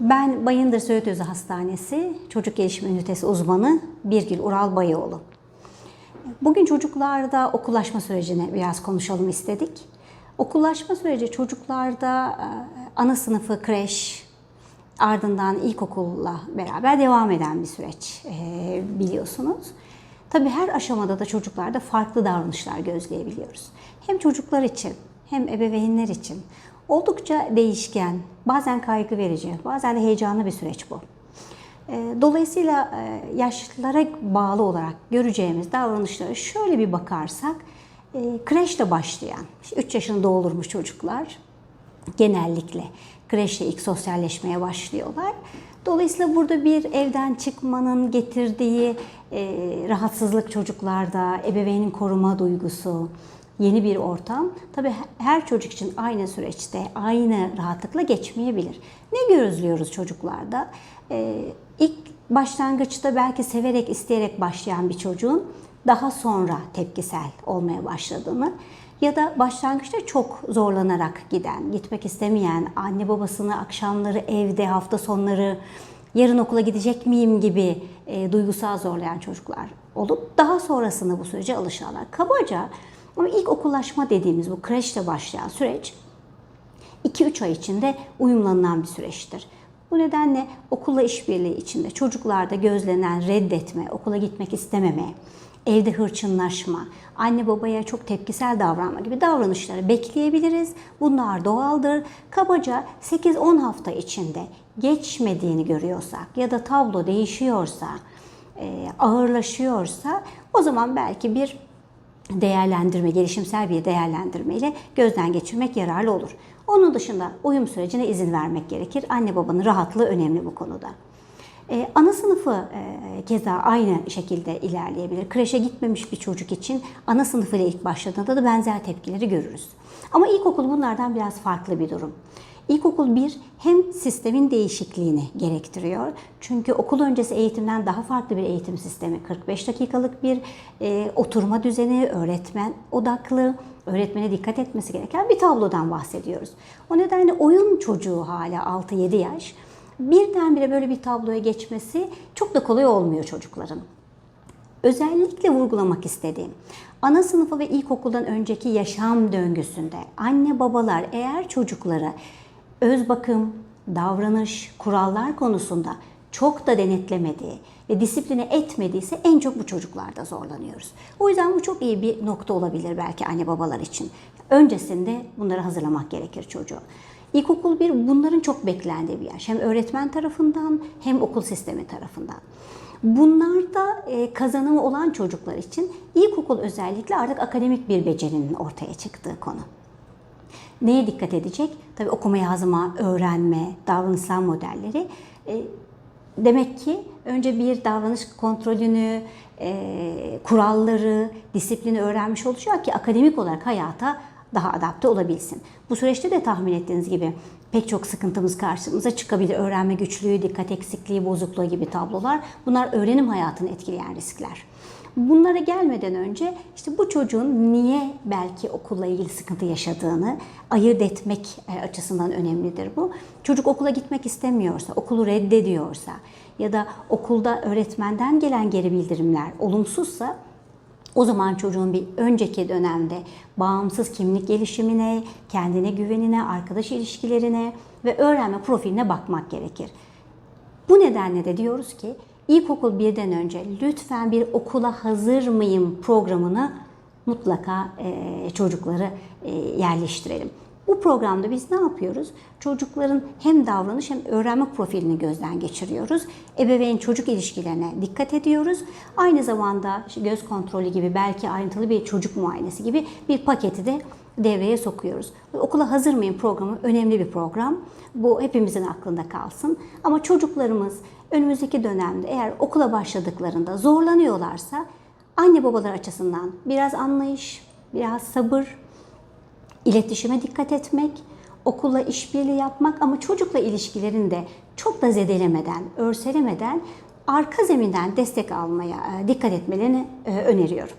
Ben Bayındır Söğüt Özü Hastanesi Çocuk Gelişimi Ünitesi uzmanı Birgül Ural Bayıoğlu. Bugün çocuklarda okullaşma sürecini biraz konuşalım istedik. Okullaşma süreci çocuklarda e, ana sınıfı kreş, ardından ilkokulla beraber devam eden bir süreç e, biliyorsunuz. Tabii her aşamada da çocuklarda farklı davranışlar gözleyebiliyoruz. Hem çocuklar için hem ebeveynler için oldukça değişken, bazen kaygı verici, bazen de heyecanlı bir süreç bu. E, Dolayısıyla e, yaşlara bağlı olarak göreceğimiz davranışlara şöyle bir bakarsak, e, kreşle başlayan, 3 yaşını doldurmuş çocuklar genellikle kreşle ilk sosyalleşmeye başlıyorlar. Dolayısıyla burada bir evden çıkmanın getirdiği e, rahatsızlık çocuklarda, ebeveynin koruma duygusu, yeni bir ortam. Tabii her çocuk için aynı süreçte, aynı rahatlıkla geçmeyebilir. Ne gözlüyoruz çocuklarda? E, ilk başlangıçta belki severek, isteyerek başlayan bir çocuğun daha sonra tepkisel olmaya başladığını ya da başlangıçta çok zorlanarak giden, gitmek istemeyen, anne babasını akşamları evde, hafta sonları yarın okula gidecek miyim gibi e, duygusal zorlayan çocuklar olup daha sonrasında bu sürece alışanlar. Kabaca ama ilk okullaşma dediğimiz bu kreşle başlayan süreç 2-3 ay içinde uyumlanılan bir süreçtir. Bu nedenle okulla işbirliği içinde çocuklarda gözlenen reddetme, okula gitmek istememe, evde hırçınlaşma, anne babaya çok tepkisel davranma gibi davranışları bekleyebiliriz. Bunlar doğaldır. Kabaca 8-10 hafta içinde geçmediğini görüyorsak ya da tablo değişiyorsa, ağırlaşıyorsa o zaman belki bir değerlendirme, gelişimsel bir değerlendirme ile gözden geçirmek yararlı olur. Onun dışında uyum sürecine izin vermek gerekir. Anne babanın rahatlığı önemli bu konuda. Ee, ana sınıfı e, keza aynı şekilde ilerleyebilir. Kreşe gitmemiş bir çocuk için ana sınıfı ile ilk başladığında da benzer tepkileri görürüz. Ama ilkokul bunlardan biraz farklı bir durum. İlkokul bir hem sistemin değişikliğini gerektiriyor. Çünkü okul öncesi eğitimden daha farklı bir eğitim sistemi. 45 dakikalık bir e, oturma düzeni, öğretmen odaklı, öğretmene dikkat etmesi gereken bir tablodan bahsediyoruz. O nedenle oyun çocuğu hala 6-7 yaş birdenbire böyle bir tabloya geçmesi çok da kolay olmuyor çocukların. Özellikle vurgulamak istediğim, ana sınıfı ve ilkokuldan önceki yaşam döngüsünde anne babalar eğer çocukları öz bakım, davranış, kurallar konusunda çok da denetlemediği ve disipline etmediyse en çok bu çocuklarda zorlanıyoruz. O yüzden bu çok iyi bir nokta olabilir belki anne babalar için. Öncesinde bunları hazırlamak gerekir çocuğu. İlkokul bir bunların çok beklendiği bir yaş. Hem öğretmen tarafından hem okul sistemi tarafından. Bunlarda e, kazanımı olan çocuklar için ilkokul özellikle artık akademik bir becerinin ortaya çıktığı konu. Neye dikkat edecek? Tabii okuma yazma, öğrenme, davranışsal modelleri. E, demek ki önce bir davranış kontrolünü, e, kuralları, disiplini öğrenmiş olacak ki akademik olarak hayata daha adapte olabilsin. Bu süreçte de tahmin ettiğiniz gibi pek çok sıkıntımız karşımıza çıkabilir. Öğrenme güçlüğü, dikkat eksikliği, bozukluğu gibi tablolar. Bunlar öğrenim hayatını etkileyen riskler. Bunlara gelmeden önce işte bu çocuğun niye belki okulla ilgili sıkıntı yaşadığını ayırt etmek e, açısından önemlidir bu. Çocuk okula gitmek istemiyorsa, okulu reddediyorsa ya da okulda öğretmenden gelen geri bildirimler olumsuzsa o zaman çocuğun bir önceki dönemde bağımsız kimlik gelişimine, kendine güvenine, arkadaş ilişkilerine ve öğrenme profiline bakmak gerekir. Bu nedenle de diyoruz ki ilkokul birden önce lütfen bir okula hazır mıyım programını mutlaka çocukları yerleştirelim. Bu programda biz ne yapıyoruz? Çocukların hem davranış hem öğrenme profilini gözden geçiriyoruz. Ebeveyn çocuk ilişkilerine dikkat ediyoruz. Aynı zamanda göz kontrolü gibi belki ayrıntılı bir çocuk muayenesi gibi bir paketi de devreye sokuyoruz. Okula hazır mıyım programı önemli bir program. Bu hepimizin aklında kalsın. Ama çocuklarımız önümüzdeki dönemde eğer okula başladıklarında zorlanıyorlarsa anne babalar açısından biraz anlayış, biraz sabır, iletişime dikkat etmek, okulla işbirliği yapmak ama çocukla ilişkilerini de çok da zedelemeden, örselemeden arka zeminden destek almaya e, dikkat etmelerini e, öneriyorum.